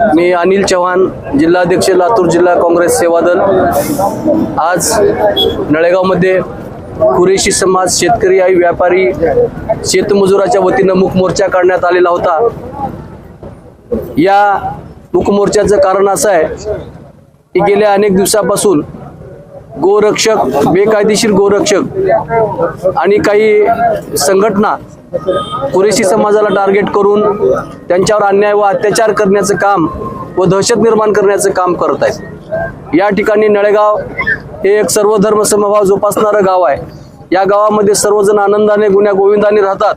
मी अनिल चव्हाण जिल्हाध्यक्ष लातूर जिल्हा काँग्रेस सेवा दल आज नळेगावमध्ये कुरेशी समाज शेतकरी आई व्यापारी शेतमजुराच्या वतीनं मुखमोर्चा मोर्चा काढण्यात आलेला होता. या मुखमोर्चाचं कारण असं आहे की गेल्या अनेक दिवसापासून गोरक्षक बेकायदेशीर गोरक्षक आणि काही संघटना कुरेशी समाजाला टार्गेट करून त्यांच्यावर अन्याय व अत्याचार करण्याचं काम व दहशत निर्माण करण्याचं काम करत आहेत. या ठिकाणी नळेगाव हे एक सर्वधर्म समभाव जोपासणारं गाव आहे. या गावामध्ये सर्वजण आनंदाने गुन्ह्या गोविंदाने राहतात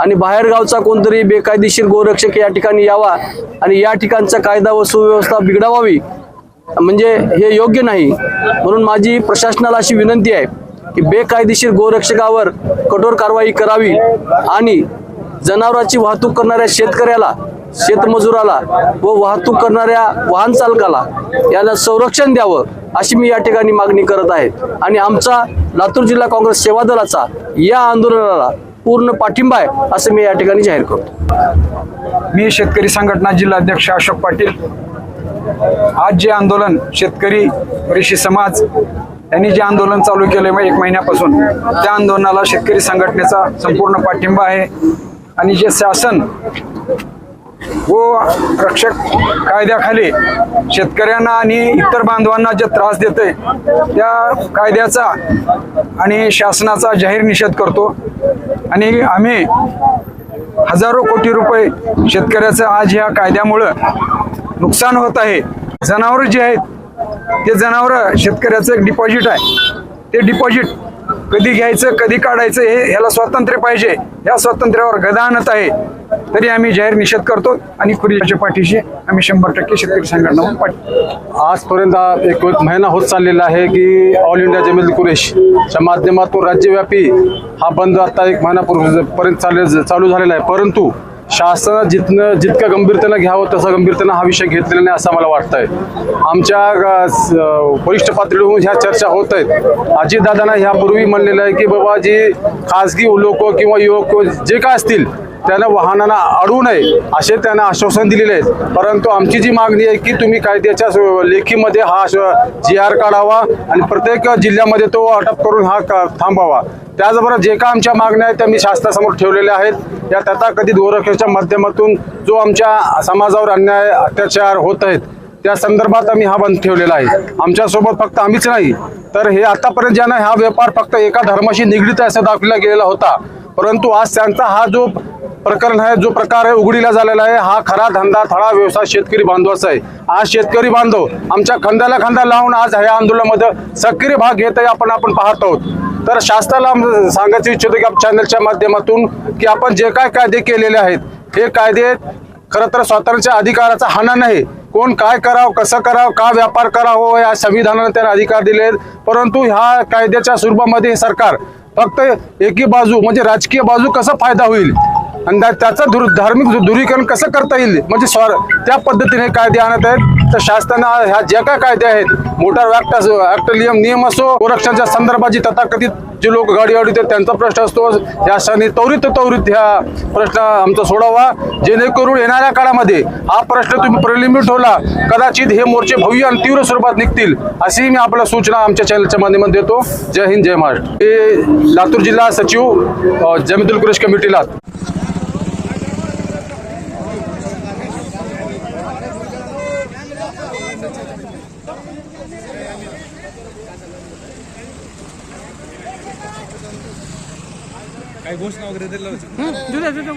आणि बाहेर गावचा कोणतरी बेकायदेशीर गोरक्षक या ठिकाणी यावा आणि या ठिकाणचा कायदा व सुव्यवस्था बिघडावावी म्हणजे हे योग्य नाही. म्हणून माझी प्रशासनाला अशी विनंती आहे की बेकायदेशीर गोरक्षकावर कठोर कारवाई करावी आणि जनावरांची वाहतूक करणाऱ्या शेतकऱ्याला शेतमजुराला व वाहतूक करणाऱ्या वाहन चालकाला याला संरक्षण द्यावं अशी मी या ठिकाणी मागणी करत आहे. आणि आमचा लातूर जिल्हा काँग्रेस सेवा दलाचा या आंदोलनाला पूर्ण पाठिंबा आहे असं मी या ठिकाणी जाहीर करतो. मी शेतकरी संघटना जिल्हाध्यक्ष अशोक पाटील. आज जे आंदोलन शेतकरी ऋषी समाज त्यांनी जे आंदोलन चालू केलं एक महिन्यापासून त्या आंदोलनाला शेतकरी संघटनेचा संपूर्ण पाठिंबा आहे. आणि जे शासन व रक्षक कायद्याखाली शेतकऱ्यांना आणि इतर बांधवांना जे त्रास देते त्या कायद्याचा आणि शासनाचा जाहीर निषेध करतो. आणि आम्ही हजारो कोटी रुपये शेतकऱ्याचं आज ह्या कायद्यामुळं नुकसान होत आहे. जनावरं जे आहेत ते जनावरं शेतकऱ्याचं एक डिपॉझिट आहे. ते डिपॉझिट कधी घ्यायचं कधी काढायचं हे याला स्वातंत्र्य पाहिजे. या स्वातंत्र्यावर गदा आणत आहे. तरी आम्ही जाहीर निषेध करतो आणि खुरीच्या पाठीशी आम्ही शंभर टक्के शेतकरी संघटना आजपर्यंत एक महिना होत चाललेला आहे की ऑल इंडिया जमील कुरेशच्या माध्यमातून राज्यव्यापी हा बंद आता एक महिनापूर्वीपर्यंत चालले चालू झालेला आहे. परंतु शासनानं जितनं जितकं गंभीरतेनं घ्यावं तसं गंभीरतेनं हा विषय घेतलेला नाही असं मला वाटतंय. आमच्या वरिष्ठ पातळीवरून ह्या चर्चा होत आहेत. अजितदादांना ह्यापूर्वी म्हणलेलं आहे की बाबा जी खाजगी लोक किंवा युवक जे काय असतील त्यांना वाहनांना अडू नये असे त्यांना आश्वासन दिलेले आहेत. परंतु आमची जी मागणी आहे की तुम्ही कायद्याच्या लेखीमध्ये हा जी आर काढावा आणि प्रत्येक जिल्ह्यामध्ये तो अटक करून हा का- थांबावा. त्याचबरोबर जे का आमच्या मागण्या आहेत त्या मी शासनासमोर ठेवलेल्या आहेत. या तथाकथित गोरक्षाच्या माध्यमातून जो आमच्या समाजावर अन्याय अत्याचार होत आहेत त्या संदर्भात आम्ही हा बंद ठेवलेला आहे. आमच्यासोबत फक्त आम्हीच नाही तर हे आतापर्यंत ज्यांना हा व्यापार फक्त एका धर्माशी निगडीत आहे असं दाखवला गेलेला होता. परंतु आज त्यांचा हा जो प्रकरण आहे जो प्रकार आहे उघडीला झालेला आहे. हा खरा धंदा थळा व्यवसाय शेतकरी बांधवाचा आहे. आज शेतकरी बांधव आमच्या खांद्याला खांदा लावून आज ह्या आंदोलनामध्ये सक्रिय भाग घेत आहे आपण आपण पाहत आहोत. तर शासनाला सांगायचं इच्छितो की चॅनलच्या माध्यमातून की आपण जे काय कायदे केलेले आहेत हे कायदे खरं तर स्वातंत्र्याच्या अधिकाराचा हाना नाही. कोण काय करावं कसं करावं का व्यापार करावं या संविधानाने त्यांना अधिकार दिले आहेत परंतु ह्या कायद्याच्या स्वरूपामध्ये हे सरकार फक्त एकी बाजू म्हणजे राजकीय बाजू कसा फायदा होईल? आणि त्या- त्याचं दुर धार्मिक दुरीकरण कसं करता येईल? म्हणजे स्वर त्या पद्धतीने कायदे आणत आहेत. तर शासनानं ह्या ज्या काय कायदे आहेत मोटार ऍक्ट असो ऍक्ट नियम नियम असो संरक्षणाच्या संदर्भात जी तथाकथित जे लोक गाडी अडवतात त्यांचा प्रश्न असतो. शासनाने त्वरित त्वरित ह्या प्रश्न आमचा सोडावा. जेणेकरून येणाऱ्या काळामध्ये हा प्रश्न तुम्ही प्रलंबित ठेवला. कदाचित हे मोर्चे भव्य आणि तीव्र स्वरूपात निघतील अशी मी आपल्या सूचना आमच्या चॅनलच्या माध्यमात देतो. जय हिंद जय महाराष्ट्र. हे लातूर जिल्हा सचिव अ, जमितुल कुरेश कमिटीला. काही घोषणा वगैरे दिल्या होत्या